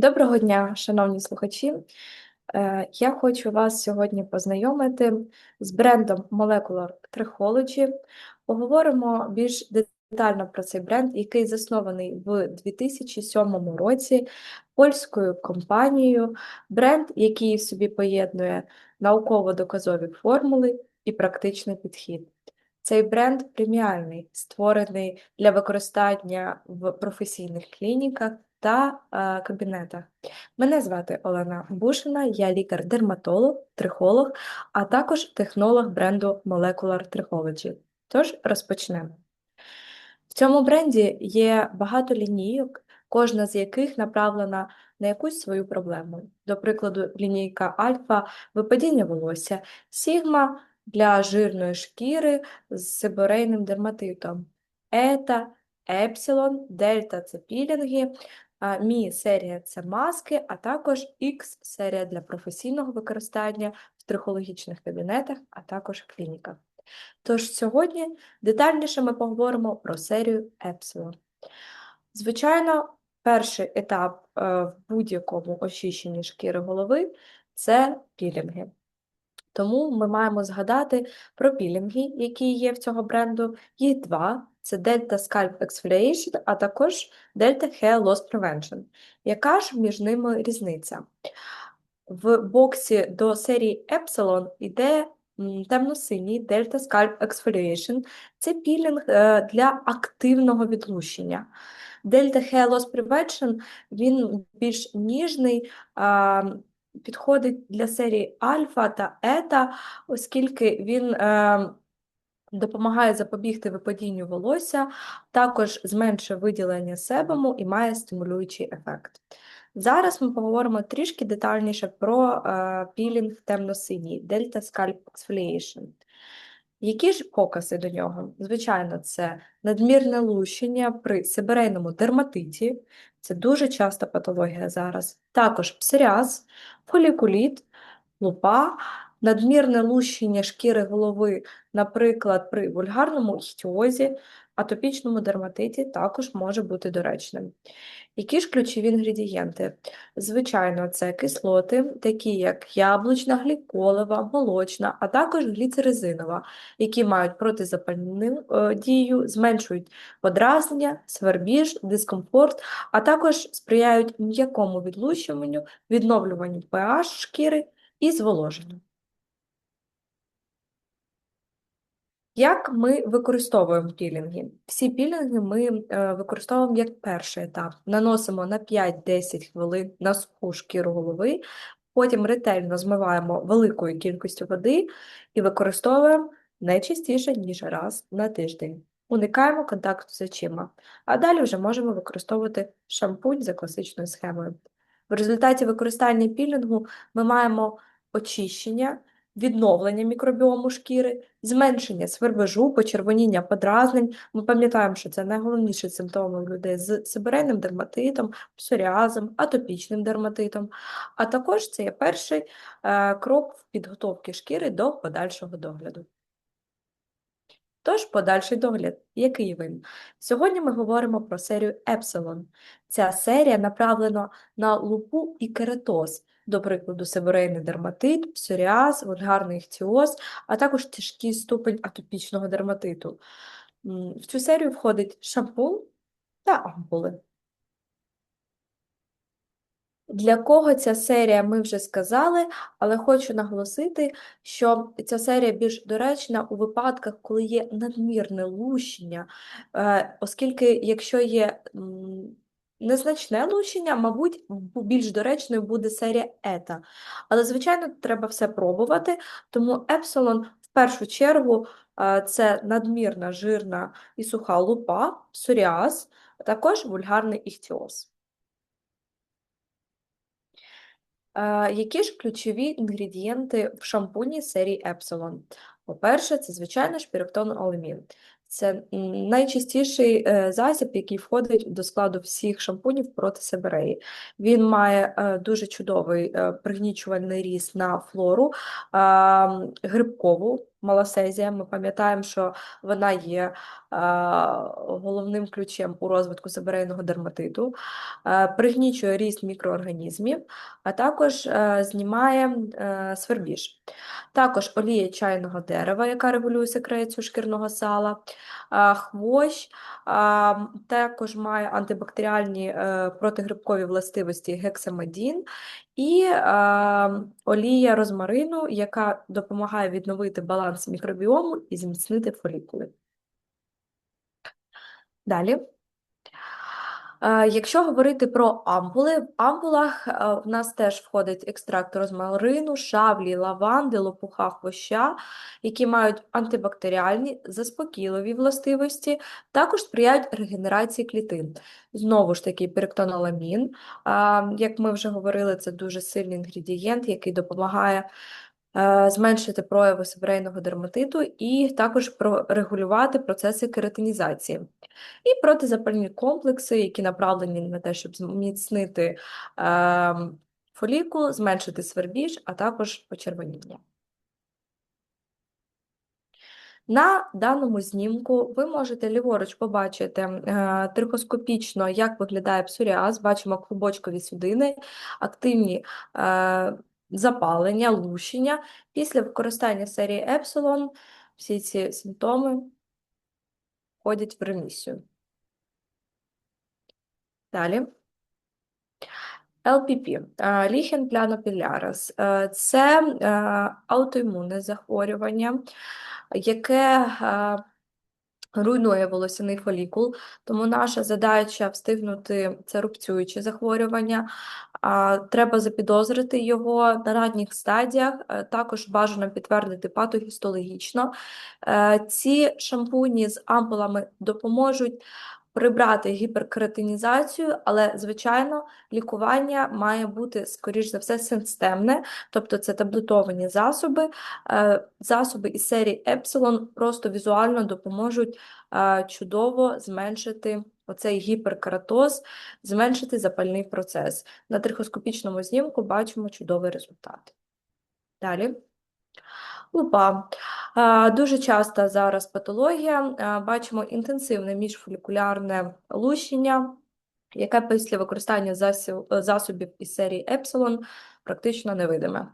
Доброго дня, шановні слухачі. Е, Я хочу вас сьогодні познайомити з брендом Molecular Trichology. Поговоримо більш детально про цей бренд, який заснований в 2007 році польською компанією. Бренд, який в собі поєднує науково-доказові формули і практичний підхід. Цей бренд преміальний, створений для використання в професійних клініках та е, кабінетах. Мене звати Олена Бушина, я лікар-дерматолог, трихолог, а також технолог бренду Molecular Trichology. Тож розпочнемо. В цьому бренді є багато лінійок, кожна з яких направлена на якусь свою проблему. До прикладу, лінійка альфа випадіння волосся, сігма для жирної шкіри з сиборейним дерматитом, ета, епсилон, дельта це пілінги, Мі серія це маски, а також X серія для професійного використання в трихологічних кабінетах, а також клініках. Тож сьогодні детальніше ми поговоримо про серію Epsilon. Звичайно, перший етап е, в будь-якому очищенні шкіри голови це пілінги. Тому ми маємо згадати про пілінги, які є в цього бренду. Їх два: це Delta Scalp Exfoliation, а також Delta Hair Loss Prevention. Яка ж між ними різниця? В боксі до серії Epsilon йде темно-синій Delta Scalp Exfoliation. Це пілінг е, для активного відлущення. Delta Hair Loss Prevention він більш ніжний підходить для серії альфа та ета, оскільки він е, допомагає запобігти випадінню волосся, також зменшує виділення себуму і має стимулюючий ефект. Зараз ми поговоримо трішки детальніше про е, пілінг темно-синій Delta Scalp Exfoliation. Які ж покази до нього? Звичайно, це надмірне лущення при сибирейному дерматиті, це дуже часта патологія зараз. Також псоріаз, фолікуліт, лупа, надмірне лущення шкіри голови, наприклад, при вульгарному іхтіозі, атопічному дерматиті також може бути доречним. Які ж ключові інгредієнти? Звичайно, це кислоти, такі як яблучна, гліколева, молочна, а також гліцеризинова, які мають протизапальну е, дію, зменшують подразнення, свербіж, дискомфорт, а також сприяють м'якому відлущуванню, відновлюванню pH шкіри і зволоженню. Як ми використовуємо пілінги? Всі пілінги ми е, використовуємо як перший етап. Наносимо на 5-10 хвилин на суху шкіру голови, потім ретельно змиваємо великою кількістю води і використовуємо не частіше, ніж раз на тиждень. Уникаємо контакту з очима, а далі вже можемо використовувати шампунь за класичною схемою. В результаті використання пілінгу ми маємо очищення відновлення мікробіому шкіри, зменшення свербежу, почервоніння подразнень. Ми пам'ятаємо, що це найголовніші симптоми людей з сибирейним дерматитом, псоріазом, атопічним дерматитом. А також це є перший е, крок в підготовці шкіри до подальшого догляду. Тож, подальший догляд, який він? Сьогодні ми говоримо про серію Epsilon. Ця серія направлена на лупу і кератоз, до прикладу, северейний дерматит, псоріаз, вульгарний іхтіоз, а також тяжкий ступень атопічного дерматиту. В цю серію входить шампунь та ампули. Для кого ця серія ми вже сказали, але хочу наголосити, що ця серія більш доречна у випадках, коли є надмірне лущення, е, оскільки якщо є Незначне лущення, мабуть, більш доречною буде серія ета. Але, звичайно, треба все пробувати, тому епсилон в першу чергу це надмірна, жирна і суха лупа, псоріаз, а також вульгарний іхтіоз. Які ж ключові інгредієнти в шампуні серії Епсилон? По-перше, це, звичайно, шпіректон оламін. Це найчастіший е, засіб, який входить до складу всіх шампунів проти себереї. Він має е, дуже чудовий е, пригнічувальний ріст на флору, грибкову малосезія. Ми пам'ятаємо, що вона є е, головним ключем у розвитку себерейного дерматиту, е, пригнічує ріст мікроорганізмів, а також е, знімає свербіж. Також олія чайного дерева, яка регулює секрецію шкірного сала, хвощ, також має антибактеріальні протигрибкові властивості гексамедін і олія розмарину, яка допомагає відновити баланс мікробіому і зміцнити фолікули. Далі. Якщо говорити про ампули, в ампулах в нас теж входить екстракт розмарину, шавлі, лаванди, лопуха, хвоща, які мають антибактеріальні, заспокійливі властивості, також сприяють регенерації клітин. Знову ж таки, перектоноламін, як ми вже говорили, це дуже сильний інгредієнт, який допомагає зменшити прояви себрейного дерматиту і також регулювати процеси кератинізації. І протизапальні комплекси, які направлені на те, щоб зміцнити е, фолікул, зменшити свербіж, а також почервоніння. На даному знімку ви можете ліворуч побачити е, трихоскопічно, як виглядає псоріаз, бачимо клубочкові судини, активні е, запалення, лущення. Після використання серії Епсилон всі ці симптоми входять в ремісію. Далі. ЛПП, ліхен плянопілярис – це е, аутоімунне захворювання, яке е, руйнує волосяний фолікул, тому наша задача встигнути це рубцююче захворювання. Треба запідозрити його на ранніх стадіях, е, також бажано підтвердити патогістологічно. Ці шампуні з ампулами допоможуть прибрати гіперкератинізацію, але, звичайно, лікування має бути, скоріш за все, системне, тобто це таблетовані засоби. Е, засоби із серії Epsilon просто візуально допоможуть е, чудово зменшити оцей гіперкератоз, зменшити запальний процес. На трихоскопічному знімку бачимо чудовий результат. Далі. Лупа. Дуже часто зараз патологія, бачимо інтенсивне міжфолікулярне лущення, яке після використання засобів із серії Epsilon практично невидиме.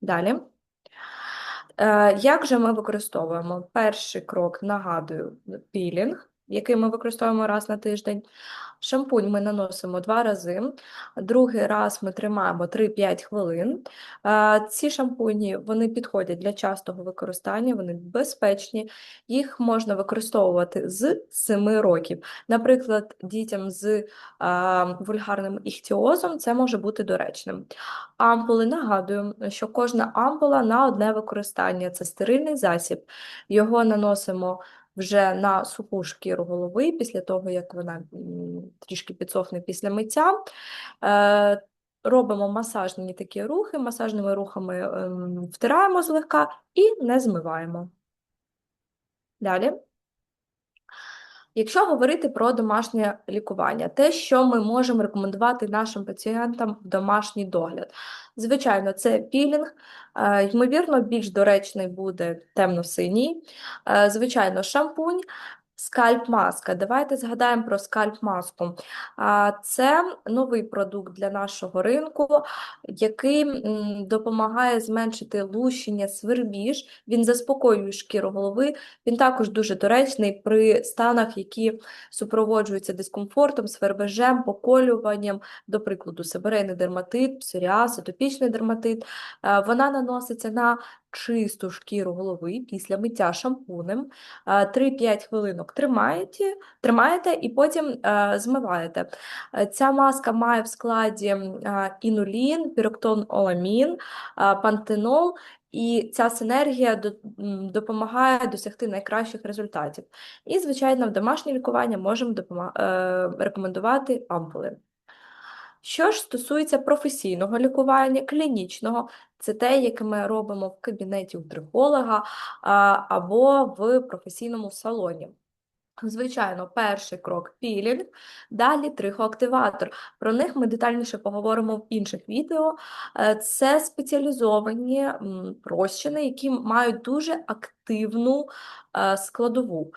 Далі. Е, як же ми використовуємо? Перший крок, нагадую, пілінг, який ми використовуємо раз на тиждень. Шампунь ми наносимо два рази, другий раз ми тримаємо 3-5 хвилин. Ці шампуні вони підходять для частого використання, вони безпечні, їх можна використовувати з 7 років. Наприклад, дітям з вульгарним іхтіозом це може бути доречним. Ампули нагадую, що кожна ампула на одне використання це стерильний засіб, його наносимо вже на суху шкіру голови, після того, як вона трішки підсохне після миття. Е, робимо масажні такі рухи, масажними рухами ем, втираємо злегка і не змиваємо. Далі. Якщо говорити про домашнє лікування, те, що ми можемо рекомендувати нашим пацієнтам в домашній догляд. Звичайно, це пілінг, е, ймовірно, більш доречний буде темно-синій, е, звичайно, шампунь, Скальп-маска. Давайте згадаємо про скальп-маску. Це новий продукт для нашого ринку, який допомагає зменшити лущення свербіж, він заспокоює шкіру голови, він також дуже доречний при станах, які супроводжуються дискомфортом, свербежем, поколюванням, до прикладу, себерейний дерматит, псоріаз, атопічний дерматит. Вона наноситься на чисту шкіру голови після миття шампунем, 3-5 хвилинок тримаєте тримаєте і потім змиваєте. Ця маска має в складі інулін, піроктон оламін, пантенол. І ця синергія допомагає досягти найкращих результатів. І, звичайно, в домашнє лікування можемо е, рекомендувати ампули. Що ж стосується професійного лікування, клінічного, це те, яке ми робимо в кабінеті у трихолога або в професійному салоні. Звичайно, перший крок пілінг, далі трихоактиватор. Про них ми детальніше поговоримо в інших відео. Е, Це спеціалізовані розчини, які мають дуже активну е, складову.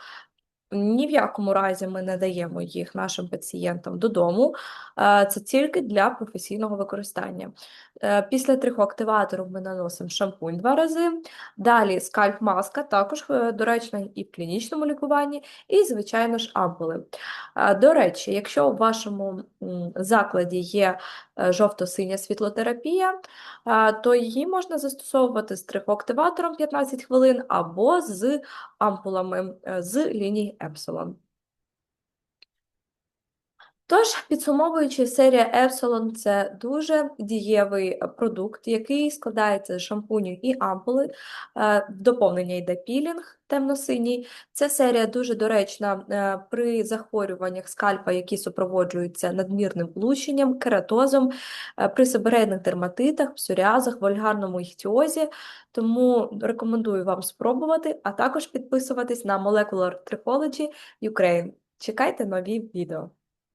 Ні в якому разі ми не даємо їх нашим пацієнтам додому, е, це тільки для професійного використання. Е, Після трихоактиватору ми наносимо шампунь два рази. Далі скальп-маска, також е, доречна і в клінічному лікуванні, і, звичайно ж, ампули. До речі, якщо у вашому закладі є жовто-синя світлотерапія, то її можна застосовувати з трихоактиватором 15 хвилин або з ампулами з лінії Епсилон. Тож, підсумовуючи, серія Epsilon – це дуже дієвий е, продукт, який складається з шампуню і ампули. Е, В доповнення йде пілінг темно-синій. Ця серія дуже доречна е, при захворюваннях скальпа, які супроводжуються надмірним лущенням, кератозом, при себорейних дерматитах, псоріазах, вульгарному іхтіозі. Тому рекомендую вам спробувати, а також підписуватись на Molecular Trichology Ukraine. Чекайте нові відео.